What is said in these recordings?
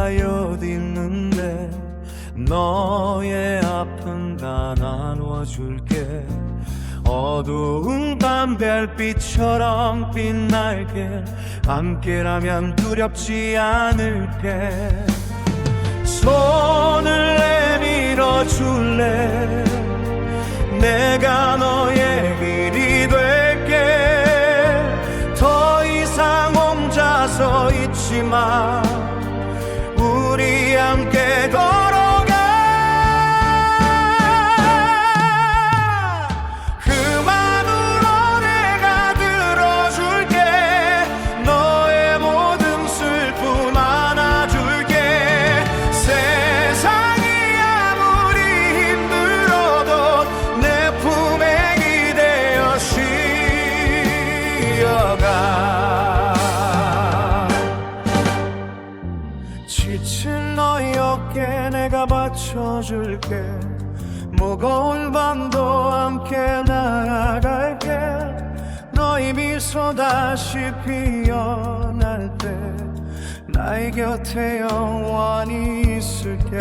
쌓여있는데 너의 아픈 다 나눠줄게. 어두운 밤 별빛처럼 빛날게. 함께라면 두렵지 않을게. 손을 내밀어 줄래? 내가 너의 길이 될게. 더 이상 혼자서 있지 마 내가 받쳐줄게. 무거운 밤도 함께 나아갈게. 너의 미소 다시 피어날 때 나의 곁에 영원히 있을게.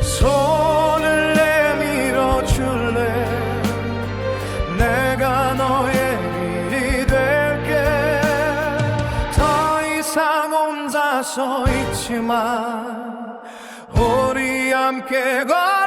손을 내밀어 줄래? 내가 너의 길이 될게. 더 이상 혼자서 있지만 우리 함께 걸어